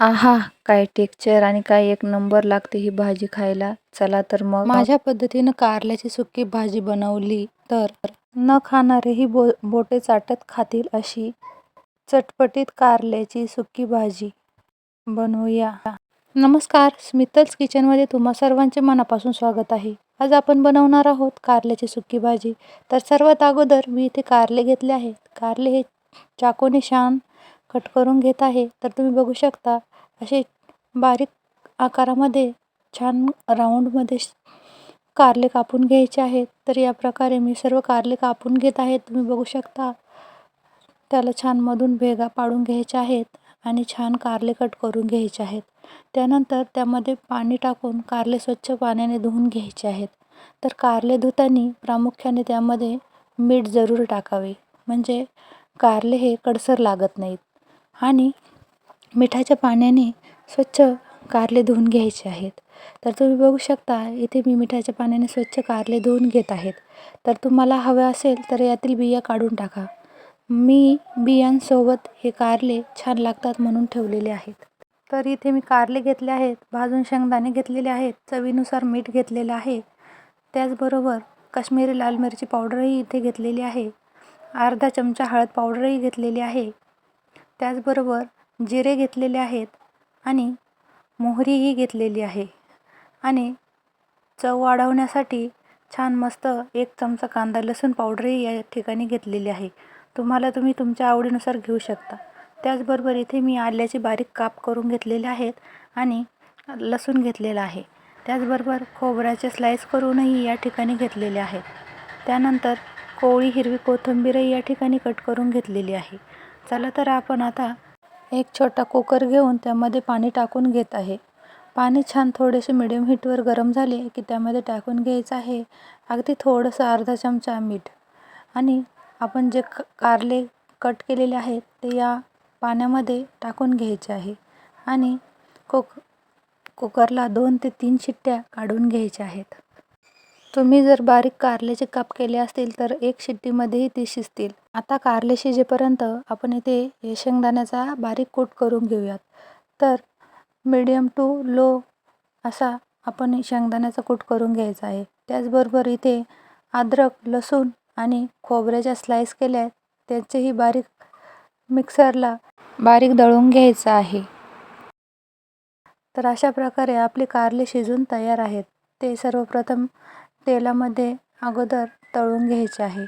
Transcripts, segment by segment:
आहा काय टेक्चर आणि काय एक नंबर लागते ही भाजी खायला. चला तर मग माझ्या पद्धतीनं कारल्याची सुकी भाजी बनवली तर? न खाणारेही बो बोटे चाटत खातील अशी चटपटीत कारल्याची सुकी भाजी. बनवूया. नमस्कार स्मितल्स किचनमध्ये तुम्हा सर्वांचे मनापासून स्वागत आहे. आज आपण बनवणार आहोत कारल्याची सुकी भाजी. तर सर्वात अगोदर मी इथे कारले घेतले आहेत. कारले हे चाकूने छान कट करून घेत आहे. तर तुम्ही बघू शकता असे बारीक आकारामध्ये छान राऊंडमध्ये कारले कापून घ्यायचे आहेत. तर या प्रकारे मी सर्व कारले कापून घेत आहेत तुम्ही बघू शकता त्याला छान मधून भेगा पाडून घ्यायच्या आहेत आणि छान कारले कट करून घ्यायचे आहेत. त्यानंतर त्यामध्ये पाणी टाकून कारले स्वच्छ पाण्याने धुवून घ्यायचे आहेत. तर कारले धुताना प्रामुख्याने त्यामध्ये मीठ जरूर टाकावे. म्हणजे कारले हे कडसर लागत नाहीत. आणि मिठाच्या पाण्याने स्वच्छ कारले धुवून घ्यायचे आहेत. तर तुम्ही बघू शकता इथे मी मिठाच्या पाण्याने स्वच्छ कारले धुवून घेत आहेत. तर तुम्हाला हवे असेल तर यातील बिया काढून टाका. मी बियांसोबत हे कारले छान लागतात म्हणून ठेवलेले आहेत. तर इथे मी कारले घेतले आहेत भाजून शेंगदाणे घेतलेले आहेत चवीनुसार मीठ घेतलेलं आहे. त्याचबरोबर काश्मीरी लाल मिरची पावडरही इथे घेतलेली आहे. अर्धा चमचा हळद पावडरही घेतलेली आहे. त्याचबरोबर जिरे घेतलेले आहेत आणि मोहरीही घेतलेली आहे. आणि चव वाढवण्यासाठी छान मस्त एक चमचा कांदा लसूण पावडरही या ठिकाणी घेतलेली आहे. तुम्हाला तुम्ही तुमच्या आवडीनुसार घेऊ शकता. त्याचबरोबर इथे मी आल्याचे बारीक काप करून घेतलेले आहेत आणि लसूण घेतलेला आहे. त्याचबरोबर खोबऱ्याचे स्लाईस करूनही या ठिकाणी घेतलेले आहेत. त्यानंतर कोवळी हिरवी कोथिंबीरही या ठिकाणी कट करून घेतलेली आहे. चला तर आपण आता एक छोटा कुकर घेऊन त्यामध्ये पाणी टाकून घेत आहे. पाणी छान थोडेसे मिडियम हीटवर गरम झाले की त्यामध्ये टाकून घ्यायचं आहे. अगदी थोडंसं अर्धा चमचा मीठ. आणि आपण जे क कारले कट केलेले आहेत ते या पाण्यामध्ये टाकून घ्यायचे आहे. आणि कुक कुकरला दोन ते तीन शिट्ट्या काढून घ्यायच्या आहेत. तुम्ही जर बारीक कारल्याचे काप केले असतील तर एक शिट्टीमध्येही ती शिजतील. आता कारले शिजेपर्यंत आपण इथे हे शेंगदाण्याचा बारीक कूट करून घेऊयात. तर मीडियम टू लो असा आपण शेंगदाण्याचा कूट करून घ्यायचा आहे. त्याचबरोबर इथे अद्रक लसूण आणि खोबऱ्याच्या स्लाईस केल्या आहेत. त्याचेही बारीक मिक्सरला बारीक दळून घ्यायचं आहे. तर अशा प्रकारे आपले कारले शिजून तयार आहेत. ते सर्वप्रथम तेलामध्ये अगोदर तळून घ्यायचे आहे.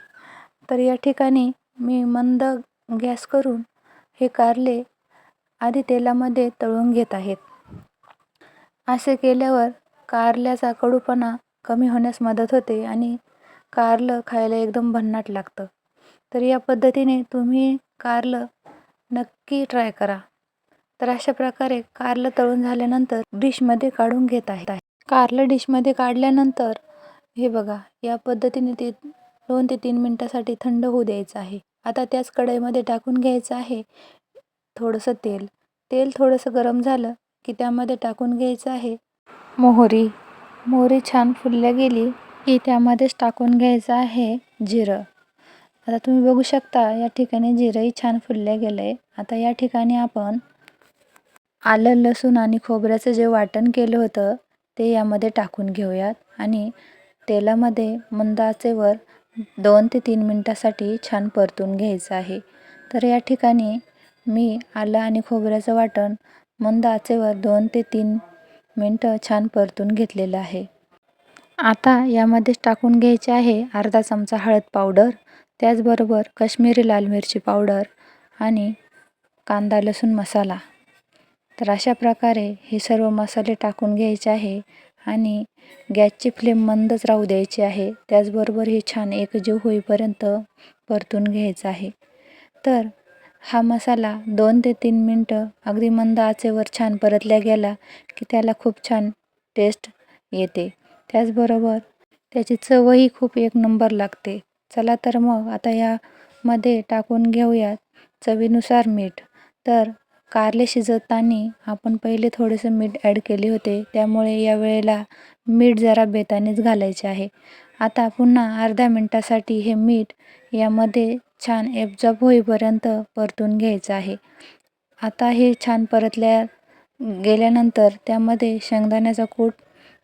तर या ठिकाणी मी मंद गॅस करून हे कारले आधी तेलामध्ये तळून घेत आहेत. असे केल्यावर कारल्याचा कडूपणा कमी होण्यास मदत होते आणि कारलं खायला एकदम भन्नाट लागतं. तर या पद्धतीने तुम्ही कारलं नक्की ट्राय करा. तर अशा प्रकारे कारलं तळून झाल्यानंतर डिशमध्ये काढून घेत आहे. कारलं डिशमध्ये काढल्यानंतर हे बघा या पद्धतीने ते दोन ते तीन मिनटासाठी थंड होऊ द्यायचं आहे. आता त्याच कढईमध्ये टाकून घ्यायचं आहे थोडंसं तेल. तेल थोडंसं गरम झालं की त्यामध्ये टाकून घ्यायचं आहे मोहरी. मोहरी छान फुलल्या गेली की त्यामध्येच टाकून घ्यायचं आहे जिरं. आता तुम्ही बघू शकता या ठिकाणी जिरंही छान फुललं गेलं आहे आता या ठिकाणी आपण आलं लसूण आणि खोबऱ्याचं जे वाटण केलं होतं ते यामध्ये टाकून घेऊयात. आणि तेलामध्ये मंद आचेवर दोन ते तीन मिनटासाठी छान परतून घ्यायचं आहे. तर या ठिकाणी मी आलं आणि खोबऱ्याचं वाटण मंद आचेवर दोन ते तीन मिनटं छान परतून घेतलेलं आहे. आता यामध्येच टाकून घ्यायचे आहे अर्धा चमचा हळद पावडर त्याचबरोबर कश्मीरी लाल मिरची पावडर आणि कांदा लसूण मसाला. तर अशा प्रकारे हे सर्व मसाले टाकून घ्यायचे आहे. आणि गॅसची फ्लेम मंदच राहू द्यायची आहे. त्याचबरोबर हे छान एकजीव होईपर्यंत परतून घ्यायचं आहे. तर हा मसाला दोन ते तीन मिनटं अगदी मंद आचेवर छान परतल्या गेला की त्याला खूप छान टेस्ट येते. त्याचबरोबर त्याची चवही खूप एक नंबर लागते. चला तर मग आता यामध्ये टाकून घेऊयात चवीनुसार मीठ. तर कारले शिजवताना आपण पहिले थोडेसे मीठ ॲड केले होते. त्यामुळे या वेळेला मीठ जरा बेतानेच घालायचे आहे. आता पुन्हा अर्ध्या मिनटासाठी हे मीठ यामध्ये छान एबजॉब होईपर्यंत परतून घ्यायचं आहे. आता हे छान परतल्या गेल्यानंतर त्यामध्ये शेंगदाण्याचा कूट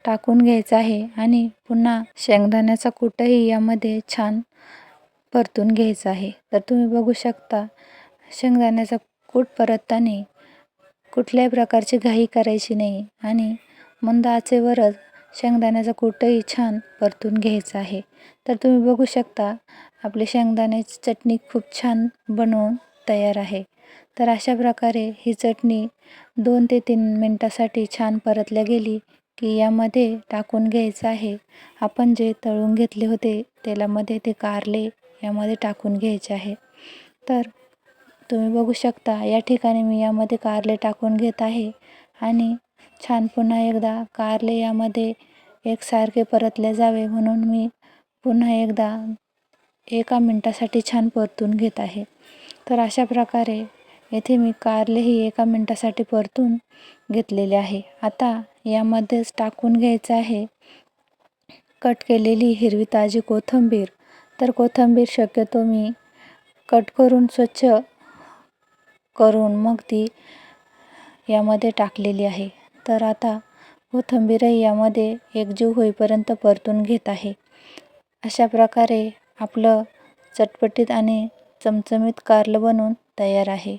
टाकून घ्यायचा आहे आणि पुन्हा शेंगदाण्याचा कूटही यामध्ये छान परतून घ्यायचा आहे. तर तुम्ही बघू शकता शेंगदाण्याचा कूट परतताना कुठल्याही प्रकारची घाई करायची नाही आणि मंद आचेवरच शेंगदाण्याचा कूटही छान परतून घ्यायचा आहे. तर तुम्ही बघू शकता आपली शेंगदाण्याची चटणी खूप छान बनवून तयार आहे. तर अशा प्रकारे ही चटणी दोन ते तीन मिनटासाठी छान परतल्या गेली की यामध्ये टाकून घ्यायचं आहे. आपण जे तळून घेतले होते तेलामध्ये ते कारले यामध्ये टाकून घ्यायचे आहे. तर तुम्ही बघू शकता या ठिकाणी मी यामध्ये कारले टाकून घेत आहे आणि छान पुन्हा एकदा कारले यामध्ये एकसारखे परतले जावे म्हणून मी पुन्हा एकदा एका मिनटासाठी छान परतून घेत आहे. तर अशा प्रकारे येथे मी कारलेही एका मिनटासाठी परतून घेतलेले आहे. आता यामध्येच टाकून घ्यायचं आहे. कट केलेली हिरवी ताजी कोथिंबीर. तर कोथिंबीर शक्यतो मी कट करून स्वच्छ करून मग ती यामध्ये टाकलेली आहे. तर आता कोथिंबीरही यामध्ये एकजीव होईपर्यंत परतून घेत आहे. अशा प्रकारे आपलं चटपटीत आणि चमचमीत कारलं बनवून तयार आहे.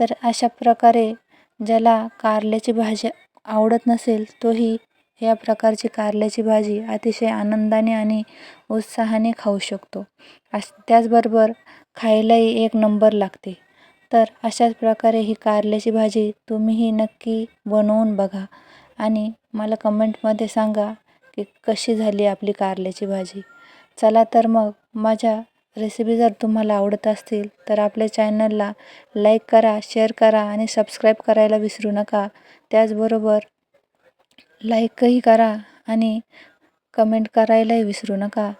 तर अशा प्रकारे ज्याला कारल्याची भाजी आवडत नसेल तोही या प्रकारची कारल्याची भाजी अतिशय आनंदाने आणि उत्साहाने खाऊ शकतो. अस त्याचबरोबर खायलाही एक नंबर लागते. तर अशाच प्रकारे ही कारल्याची भाजी तुम्हीही नक्की बनवून बघा. आणि मला कमेंटमध्ये सांगा की कशी झाली आपली कारल्याची भाजी. चला तर मग माझ्या रेसिपी जर तुम्हाला आवडत असतील तर आपल्या चॅनलला लाईक करा शेअर करा आणि सबस्क्राईब करायला विसरू नका. त्याचबरोबर लाईकही करा आणि कमेंट करायलाही विसरू नका.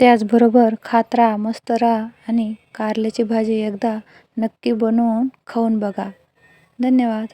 त्याचबरोबर खात राहा मस्त राहा आणि कारल्याची भाजी एकदा नक्की बनवून खाऊन बघा. धन्यवाद.